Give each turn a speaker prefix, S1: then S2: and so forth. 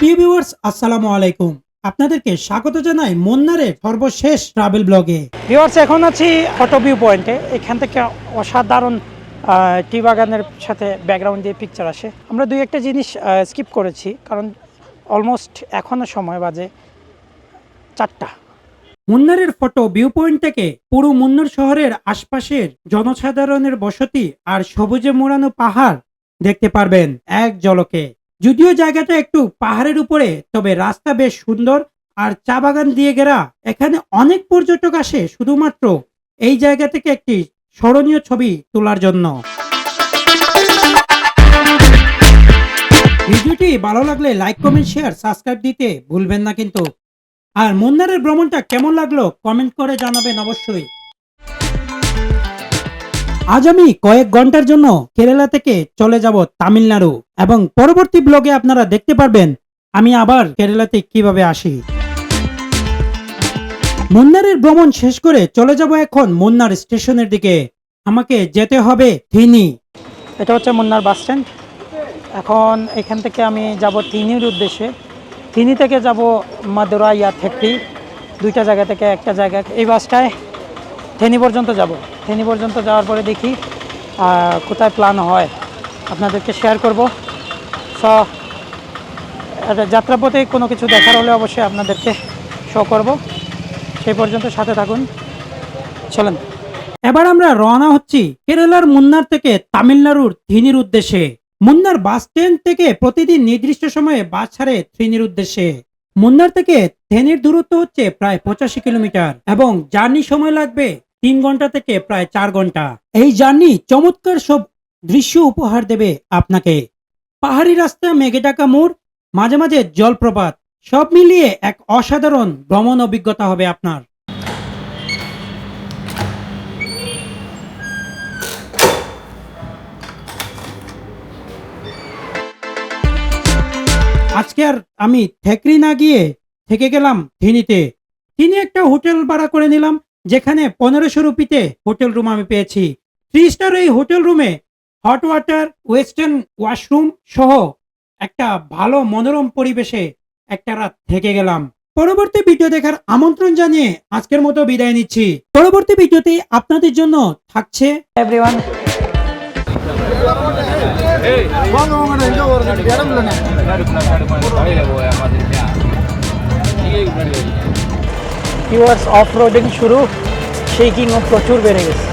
S1: প্রিয় ভিউয়ার্স আসসালামু আলাইকুম। আপনাদেরকে স্বাগত জানাই মন্নারের সর্বশেষ ট্রাভেল ব্লগে।
S2: ভিউয়ার্স এখন আছি ফটো ভিউ পয়েন্টে। এখান থেকে অসাধারণ টি বাগানের সাথে ব্যাকগ্রাউন্ড দিয়ে পিকচার আসে। আমরা দুই একটা জিনিস স্কিপ করেছি কারণ অলমোস্ট এখনও সময় বাজে চারটা।
S1: মুন্নারের ফটো ভিউ পয়েন্ট থেকে পুরো মুন্নার শহরের আশপাশের জনসাধারণের বসতি আর সবুজে মোড়ানো পাহাড় দেখতে পারবেন এক জলকে যদিও জায়গাটা একটু পাহাড়ের উপরে, তবে রাস্তা বেশ সুন্দর। আর চা বাগান দিয়ে ঘেরা, এখানে অনেক পর্যটক আসে শুধুমাত্র এই জায়গা থেকে একটি স্মরণীয় ছবি তোলার জন্য। ভিডিওটি ভালো লাগলে লাইক, কমেন্ট, শেয়ার, সাবস্ক্রাইব দিতে ভুলবেন না কিন্তু। আর মুন্নারের ভ্রমণটা কেমন লাগল কমেন্ট করে জানাবেন অবশ্যই। আজ আমি কয়েক ঘণ্টার জন্য কেরালা থেকে চলে যাব তামিলনাড়ু এবং পরবর্তী ব্লগে আপনারা দেখতে পারবেন আমি আবার কেরালাতে কীভাবে আসি। মুন্নারের ভ্রমণ শেষ করে চলে যাব এখন মুন্নার স্টেশনের দিকে। আমাকে যেতে হবে থিনি।
S2: এটা হচ্ছে মুন্নার বাস স্ট্যান্ড। এখন এখান থেকে আমি যাব তিনির উদ্দেশ্যে। তিনি থেকে যাব মাদুরা ইয়া থেকরি। দুইটা জায়গা থেকে একটা জায়গা। এই বাসটায় থেনি পর্যন্ত যাব। থেনি পর্যন্ত যাওয়ার পরে দেখি কোথায় প্ল্যান হয়। আপনাদেরকে শেয়ার করব। সো যাত্রাপথে কোনো কিছু দেখার হলে অবশ্যই আপনাদেরকে শো করব। সেই পর্যন্ত সাথে থাকুন। চলেন।
S1: এবার আমরা রওনা হচ্ছি কেরালার মুন্নার থেকে তামিলনাড়ুর থিনির উদ্দেশ্যে। মুন্নার বাস স্ট্যান্ড থেকে প্রতিদিন নির্দিষ্ট সময়ে বাস ছাড়ে থিনির উদ্দেশ্যে। মুন্নার থেকে থেনির দূরত্ব হচ্ছে প্রায় পঁচাশি কিলোমিটার এবং জার্নি সময় লাগবে তিন ঘণ্টা থেকে প্রায় চার ঘণ্টা। এই জার্নি চমৎকার সব দৃশ্য উপহার দেবে আপনাকে। পাহাড়ি রাস্তা, মেঘে ঢাকা মোড়, মাঝে মাঝে জলপ্রপাত, সব মিলিয়ে এক অসাধারণ ভ্রমণ অভিজ্ঞতা হবে আপনার। আজকে আর আমি থেকরি না গিয়ে থেকে গেলাম থিনিতে তিনি একটা হোটেল ভাড়া করে নিলাম যেখানে পনেরোশো রুপিতে হোটেল রুম আমি পেয়েছি থ্রি স্টার এই হোটেল রুমে হট ওয়াটার ওয়েস্টার্ন ওয়াশরুম সহ একটা ভালো মনোরম পরিবেশে একটা রাত থেকে গেলাম পরবর্তী ভিডিও দেখার আমন্ত্রণ জানিয়ে আজকের মতো বিদায় নিচ্ছি পরবর্তী ভিডিওতে আপনাদের জন্য থাকছে
S2: এভরিওয়ান ভিউয়ার্স অফ রোডিং শুরু শেকিংও প্রচুর বেড়ে গেছে